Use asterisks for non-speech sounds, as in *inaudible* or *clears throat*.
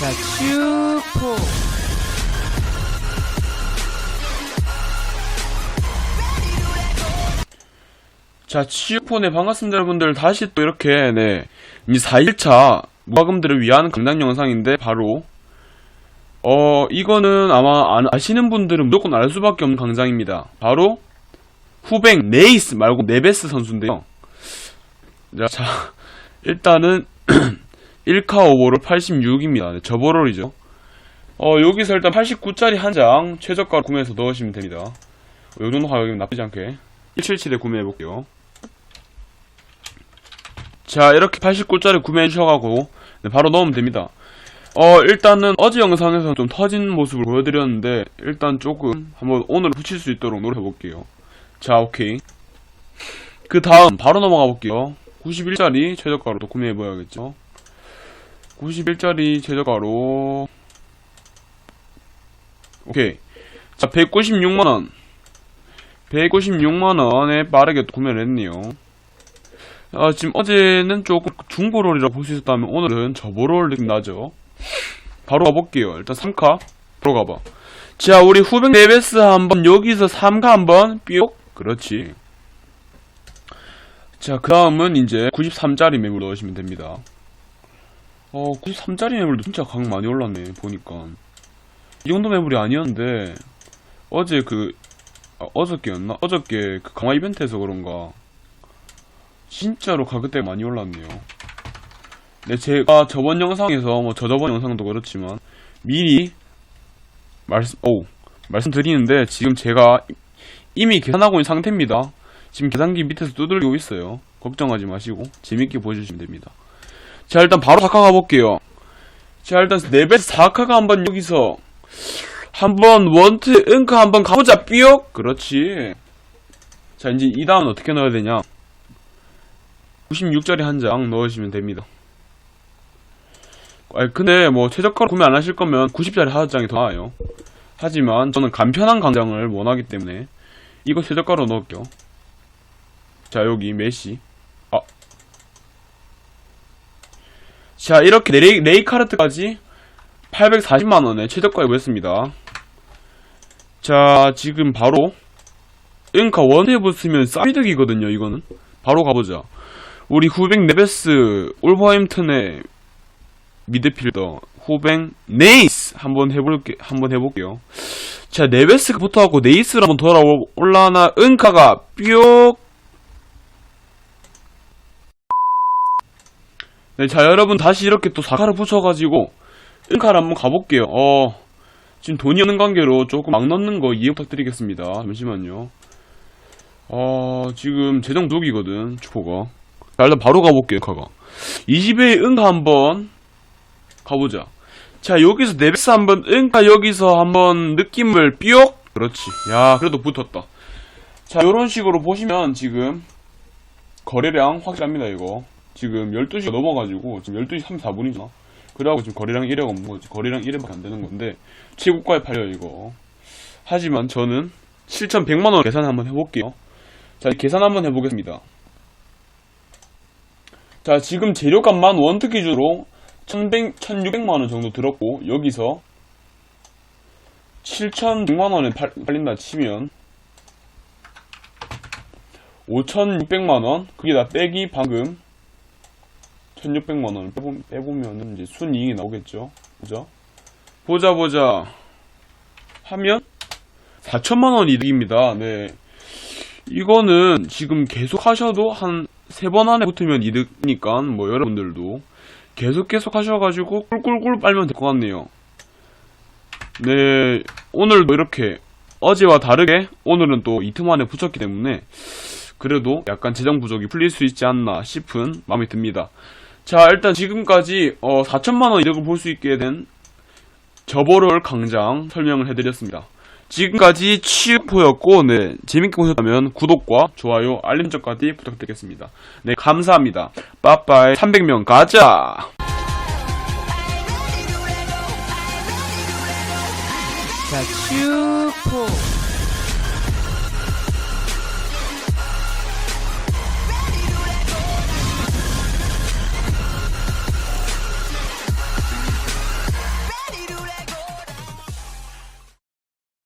자, 슈퍼. 자, 치유폰에 반갑습니다, 여러분들. 다시 또 이렇게, 네. 이 4일차 무과금들을 위한 강단 영상인데, 바로, 어, 이거는 아마 안- 아시는 분들은 무조건 알 수밖에 없는 강장입니다. 바로, 후뱅 네이스 말고 네베스 선수인데요. 자, 자 일단은, *clears throat* 1카 오버롤 86입니다. 네, 저버롤이죠. 어, 여기서 일단 89짜리 한 장 최저가 구매해서 넣으시면 됩니다. 어, 요 정도 가격이면 나쁘지 않게. 177에 구매해볼게요. 자, 이렇게 89짜리 구매해주셔가고, 네, 바로 넣으면 됩니다. 어, 일단은 어제 영상에서 좀 터진 모습을 보여드렸는데, 일단 조금 한번 오늘 붙일 수 있도록 노력해볼게요. 자, 오케이. 그 다음, 바로 넘어가 볼게요. 91짜리 최저가로 또 구매해봐야겠죠. 91짜리 최저가로, 오케이. 자, 196만원. 156만원에 빠르게 또 구매를 했네요. 아, 지금 어제는 조금 중고롤이라 볼 수 있었다면 오늘은 저보롤 느낌 나죠? 바로 가볼게요. 일단 3카 바로 가봐. 자, 우리 후백 네베스 한번 여기서 3카 한번 삐옥 그렇지. 자, 그 다음은 이제 93짜리 맵을 넣으시면 됩니다. 어, 93짜리 맵을도 진짜 강 많이 올랐네, 보니까. 이 정도 매물이 아니었는데, 어제 그, 아, 어저께였나? 어저께 그 강화 이벤트에서 그런가. 진짜로 가격대가 많이 올랐네요. 네, 제가 저번 영상에서, 뭐, 저저번 영상도 그렇지만, 미리, 말씀, 오, 말씀드리는데, 지금 제가 이미 계산하고 있는 상태입니다. 지금 계산기 밑에서 두들기고 있어요. 걱정하지 마시고, 재밌게 보여주시면 됩니다. 자, 일단 바로 4카 가볼게요. 자, 일단 네베스 4카가 한번 여기서, 한번 원트 응카 한번 가보자 삐옥! 그렇지. 자 이제 이 다음은 어떻게 넣어야 되냐? 96짜리 한 장 넣으시면 됩니다. 아니 근데 뭐 최저가로 구매 안 하실 거면 90짜리 한 장이 더 나아요. 하지만 저는 간편한 강장을 원하기 때문에 이거 최저가로 넣을게요. 자 여기 메시 자 이렇게 레이, 레이카르트까지 840만원에 최저가에 구했습니다. 자, 지금 바로, 응카 원에 붙으면 싸이득이거든요, 이거는. 바로 가보자. 우리 후백 네베스, 올버햄튼의 미드필더, 후백 네이스! 한번 해볼게, 한번 해볼게요. 자, 네베스가 붙어갖고 네이스를 한번 돌아 올라나, 응카가 뿅! 네, 자, 여러분 다시 이렇게 또 사카를 붙여가지고, 은카를 한번 가볼게요. 어, 지금 돈이 없는 관계로 조금 막 넣는 거 이해 부탁드리겠습니다. 잠시만요. 어, 지금 재정 부족이거든, 축포가. 자, 일단 바로 가볼게요, 카가. 20회 은카 한번 가보자. 자, 여기서 네베스 한번, 은카 여기서 한번 느낌을 삐옥? 그렇지. 야, 그래도 붙었다. 자, 요런 식으로 보시면 지금 거래량 확실합니다, 이거. 지금 12시가 넘어가지고, 지금 12시 34분이잖아. 그래갖고 지금 거래량 1억 없는 거지. 거래량 1억밖에 안 되는 건데, 최고가에 팔려요, 이거. 하지만 저는 7,100만원 계산 한번 해볼게요. 자, 계산 한번 해보겠습니다. 자, 지금 재료값만 원트 기준으로 1,100, 1,600만원 정도 들었고, 여기서 7,100만원에 팔린다 치면, 5,600만원, 그게 다 빼기 방금 1600만 원을 빼보, 빼보면은 이제 순이익이 나오겠죠. 그죠? 보자, 보자. 하면 4천만 원 이득입니다. 네. 이거는 지금 계속 하셔도 한 세 번 안에 붙으면 이득이니까 뭐 여러분들도 계속 계속 하셔가지고 꿀꿀꿀 빨면 될 것 같네요. 네. 오늘도 이렇게 어제와 다르게 오늘은 또 이틀 만에 붙였기 때문에 그래도 약간 재정 부족이 풀릴 수 있지 않나 싶은 마음이 듭니다. 자, 일단 지금까지 어, 4천만원 이득을 볼 수 있게 된 저버럴 강장 설명을 해드렸습니다. 지금까지 치유포였고, 네, 재밌게 보셨다면 구독과 좋아요, 알림 설정까지 부탁드리겠습니다. 네, 감사합니다. 빠빠이 300명 가자! 자, 슈퍼.